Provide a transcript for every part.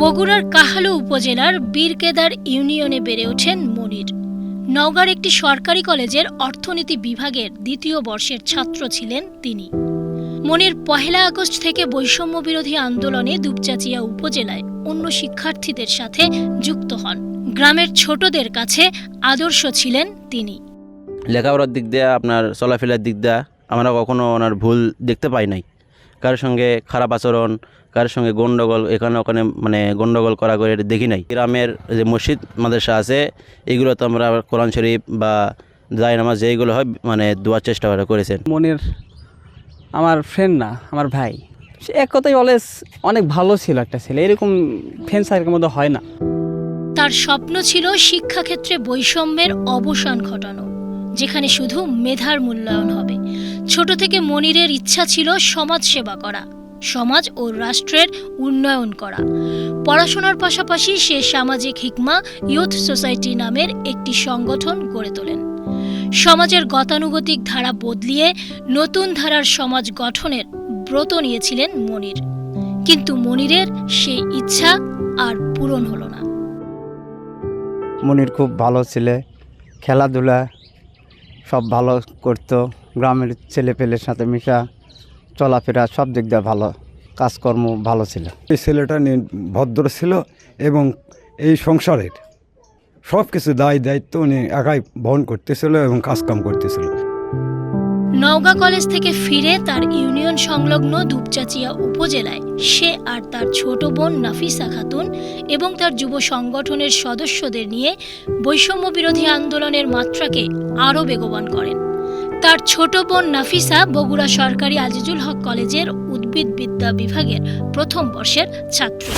বগুড়ার কাহালু উপজেলার বীরকেদার ইউনিয়নে বেড়ে ওঠেন মনির। নওগাঁর একটি সরকারি কলেজের অর্থনীতি বিভাগের দ্বিতীয় বর্ষের ছাত্র ছিলেন তিনি। মনির পহেলা আগস্ট থেকে বৈষম্য বিরোধী আন্দোলনে দুপচাচিয়া উপজেলায় অন্য শিক্ষার্থীদের সাথে যুক্ত হন। গ্রামের ছোটদের কাছে আদর্শ ছিলেন তিনি। লেখাপড়ার দিক দিয়ে, আপনার চলাফেরার দিক দিয়ে আমরা কখনো ওনার ভুল দেখতে পাই নাই। কারোর সঙ্গে খারাপ আচরণ কারোর সঙ্গে গণ্ডগোল এখানে ওখানে মানে গণ্ডগোল করা করে দেখি নাই। গ্রামের যে মসজিদ মাদ্রাসা আছে এগুলো তো আমরা কোরআন শরীফ বা জায় নামাজ যেইগুলো হয় মানে দেওয়ার চেষ্টা করে করেছেন। মনির আমার ফ্রেন্ড না আমার ভাই। সে এক কথাই অলওয়েজ অনেক ভালো ছিল একটা ছেলে এরকম ফ্রেন্ড সার্কেলের মধ্যে হয় না। তার স্বপ্ন ছিল শিক্ষাক্ষেত্রে বৈষম্যের অবসান ঘটানো। যেখানে শুধু মেধার মূল্যায়ন হবে। ছোট থেকে মনিরের ইচ্ছা ছিল সমাজ সেবা করা, সমাজ ও রাষ্ট্রের উন্নয়ন করা। পড়াশোনার পাশাপাশি সে সামাজিক হিকমা ইউথ সোসাইটি নামের একটি সংগঠন গড়ে তোলেন। সমাজের গতানুগতিক ধারা বদলিয়ে নতুন ধারার সমাজ গঠনের ব্রত নিয়েছিলেন মনির। কিন্তু মনিরের সেই ইচ্ছা আর পূরণ হলো না। মনির খুব ভালো ছেলে, খেলাধুলা সব ভালো করতো। গ্রামের ছেলে পেলের সাথে মিশা, চলাফেরা সব দিক দিয়ে ভালো, কাজকর্ম ভালো ছিল। এই ছেলেটা ভদ্র ছিল এবং এই সংসারের সব কিছু দায় দায়িত্ব উনি একাই বহন করতেছিল এবং কাজকাম করতেছিল। নওগাঁ কলেজ থেকে ফিরে তার ইউনিয়ন সংলগ্ন দুপচাচিয়া উপজেলায়। সে আর তার ছোট বোন নাফিসা খাতুন এবং তার যুব সংগঠনের সদস্যদের নিয়ে বৈষম্য বিরোধী আন্দোলনের মাত্রাকে আরও বেগবান করেন। তার ছোট বোন নাফিসা বগুড়া সরকারি আজিজুল হক কলেজের উদ্ভিদ বিদ্যা বিভাগের প্রথম বর্ষের ছাত্রী।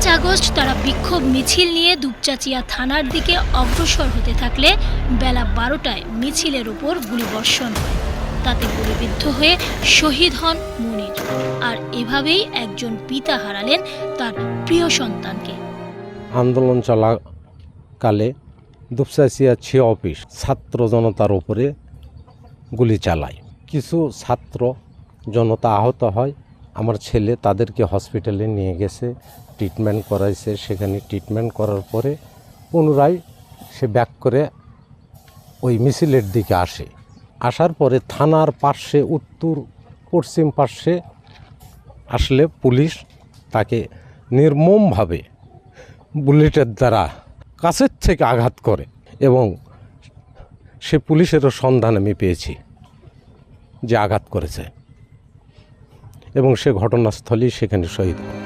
পাঁচ আগস্ট তারা বিক্ষোভ মিছিল নিয়ে দুপচাচিয়া থানার দিকে অগ্রসর হতে থাকলে বেলা বারোটায় মিছিলের উপর গুলিবর্ষণ হয়। তাতে গুলিবিদ্ধ হয়ে শহীদ হন মনির। আর এভাবেই একজন পিতা হারালেন তার প্রিয় সন্তানকে। আন্দোলন চলাকালে দুপসাসিয়া ছি অফিস ছাত্র জনতার উপরে গুলি চালায়। কিছু ছাত্র জনতা আহত হয় আমার ছেলে তাদেরকে হসপিটালে নিয়ে গেছে ট্রিটমেন্ট করাইছে। সেখানে ট্রিটমেন্ট করার পরে পুনরায় সে ব্যাক করে ওই মিছিলের দিকে আসে। আসার পরে থানার পার্শ্বে, উত্তর পশ্চিম পার্শ্বে আসলে পুলিশ তাকে নির্মমভাবে বুলেটের দ্বারা কাছের থেকে আঘাত করে এবং সে পুলিশেরও সন্ধান আমি পেয়েছি যে আঘাত করেছে। এবং সে ঘটনাস্থলেই সেখানে শহীদ হয়।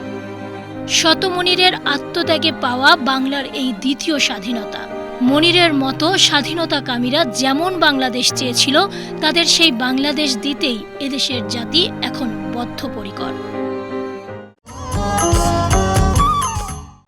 শত মনিরের আত্মত্যাগে পাওয়া বাংলার এই দ্বিতীয় স্বাধীনতা মনিরের মতো স্বাধীনতাকামীরা যেমন বাংলাদেশ চেয়েছিল, তাদের সেই বাংলাদেশ দিতেই এদেশের জাতি এখন বদ্ধপরিকর